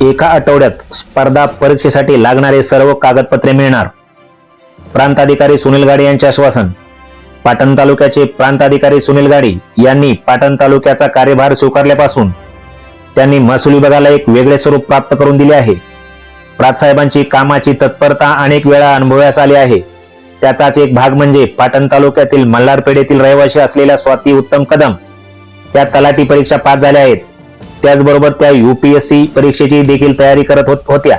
एका आठवड्यात स्पर्धा परीक्षेसाठी लागणारे सर्व कागदपत्रे मिळणार. प्रांताधिकारी सुनील गाडे यांचे आश्वासन. पाटण तालुक्याचे प्रांताधिकारी सुनील गाडे यांनी पाटण तालुक्याचा कार्यभार स्वीकारल्यापासून त्यांनी महसूल विभागाला एक वेगळे स्वरूप प्राप्त करून दिले आहे. प्रातसाहेबांची कामाची तत्परता अनेक वेळा अनुभवास आली आहे. त्याचाच एक भाग म्हणजे पाटण तालुक्यातील मल्हारपेढेतील रहिवासी असलेल्या स्वाती उत्तम कदम. त्या तलाठी परीक्षा पास झाल्या आहेत. त्याचबरोबर त्या युपीएससी परीक्षेची देखील तयारी करत होत होत्या.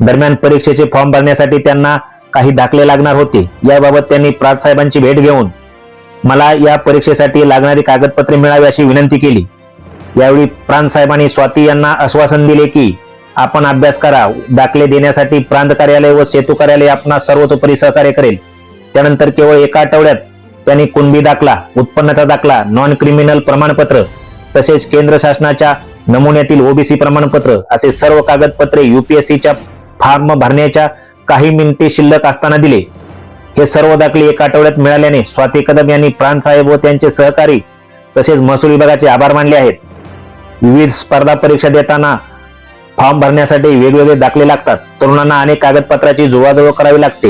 दरम्यान परीक्षेचे फॉर्म भरण्यासाठी त्यांना काही दाखले लागणार होते. याबाबत त्यांनी प्रातसाहेबांची भेट घेऊन मला या परीक्षेसाठी लागणारी कागदपत्रे मिळावी अशी विनंती केली. यावेळी प्रांत साहेबांनी स्वाती यांना आश्वासन दिले की आपण अभ्यास करा. दाखले देण्यासाठी प्रांत कार्यालय व सेतू कार्यालय आपणास सर्वतोपरी सहकार्य करेल. त्यानंतर केवळ एका आठवड्यात त्यांनी कुणबी दाखला उत्पन्नाचा दाखला नॉन क्रिमिनल प्रमाणपत्र तसेच केंद्र शासनाच्या नमुन्यातील ओबीसी प्रमाणपत्र असे सर्व कागदपत्रे युपीएससीच्या फॉर्म भरण्याच्या काही मिनिटे शिल्लक असताना दिले. हे सर्व दाखले एका आठवड्यात मिळाल्याने स्वाती कदम यांनी प्रांत साहेब व त्यांचे सहकारी तसेच महसूल विभागाचे आभार मानले आहेत. विविध स्पर्धा परीक्षा देताना फॉर्म भरण्यासाठी वेगवेगळे दाखले लागतात. तरुणांना अनेक कागदपत्राची जुळवाजुळव करावी लागते.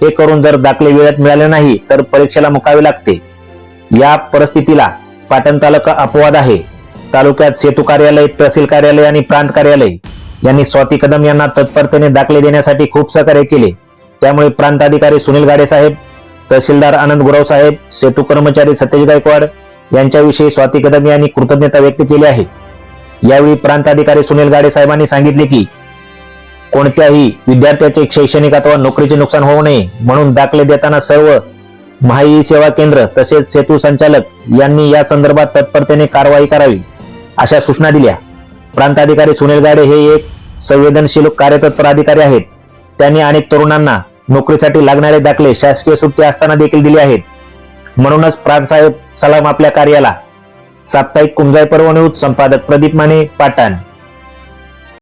हे करून जर दाखले वेळेत मिळाले नाही तर परीक्षेला मुकावे लागते. या परिस्थितीला पाटण तालुका अपवाद आहे. तालुक्यात सेतू कार्यालय तहसील कार्यालय आणि प्रांत कार्यालय यांनी स्वाती कदम यांना तत्परतेने दाखले देण्यासाठी खूप सहकार्य केले. त्यामुळे प्रांताधिकारी सुनील गाडे साहेब तहसीलदार आनंद गुराव साहेब सेतू कर्मचारी सतेज गायकवाड यांच्याविषयी स्वाती कदम यांनी कृतज्ञता व्यक्त केली आहे. यावेळी प्रांताधिकारी सुनील गाडे साहेबांनी सांगितले की कोणत्याही विद्यार्थ्याचे शैक्षणिक अथवा नोकरीचे नुकसान होऊ नये म्हणून दाखले देताना सर्व महाई सेवा केंद्र तसेच सेतू संचालक यांनी या संदर्भात तत्परतेने कारवाई करावी अशा सूचना दिल्या. प्रांताधिकारी सुनील गाडे हे एक संवेदनशील कार्यतत्पर अधिकारी आहेत. त्यांनी अनेक तरुणांना नोकरीसाठी लागणारे दाखले शासकीय सुट्टी असताना देखील दिले आहेत. म्हणूनच प्रांतसाहेब सलाम आपल्या कार्याला. साप्ताहिक कुंजाई पर्वणूत संपादक प्रदीप माने पाटण.